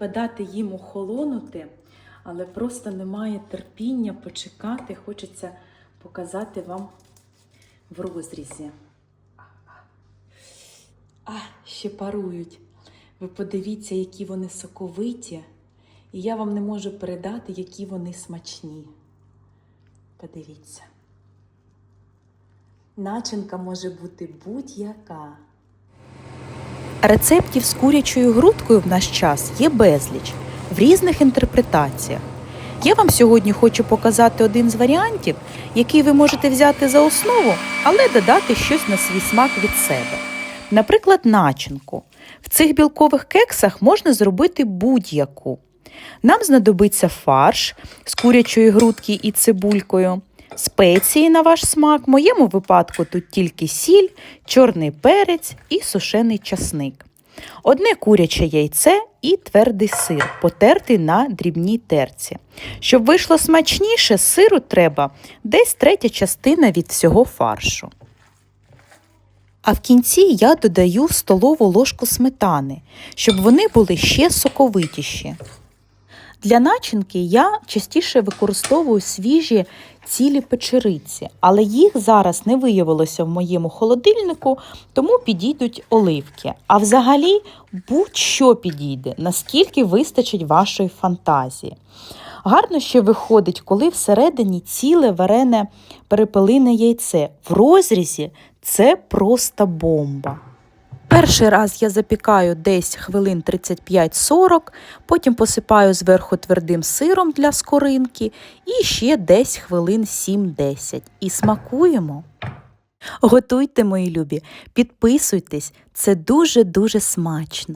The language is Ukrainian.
Дати їм охолонути, але просто немає терпіння почекати. Хочеться показати вам в розрізі. А, ще парують. Ви подивіться, які вони соковиті. І я вам не можу передати, які вони смачні. Подивіться. Начинка може бути будь-яка. Рецептів з курячою грудкою в наш час є безліч в різних інтерпретаціях. Я вам сьогодні хочу показати один з варіантів, який ви можете взяти за основу, але додати щось на свій смак від себе. Наприклад, начинку. В цих білкових кексах можна зробити будь-яку. Нам знадобиться фарш з курячої грудки і цибулькою, спеції на ваш смак. В моєму випадку тут тільки сіль, чорний перець і сушений часник. Одне куряче яйце і твердий сир, потертий на дрібній терці. Щоб вийшло смачніше, сиру треба десь третя частина від всього фаршу. А в кінці я додаю столову ложку сметани, щоб вони були ще соковитіші. Для начинки я частіше використовую свіжі цілі печериці, але їх зараз не виявилося в моєму холодильнику, тому підійдуть оливки. А взагалі будь-що підійде, наскільки вистачить вашої фантазії. Гарно ще виходить, коли всередині ціле варене перепелине яйце. В розрізі це просто бомба. Перший раз я запікаю десь хвилин 35-40, потім посипаю зверху твердим сиром для скоринки і ще десь хвилин 7-10. І смакуємо. Готуйте, мої любі, підписуйтесь, це дуже-дуже смачно.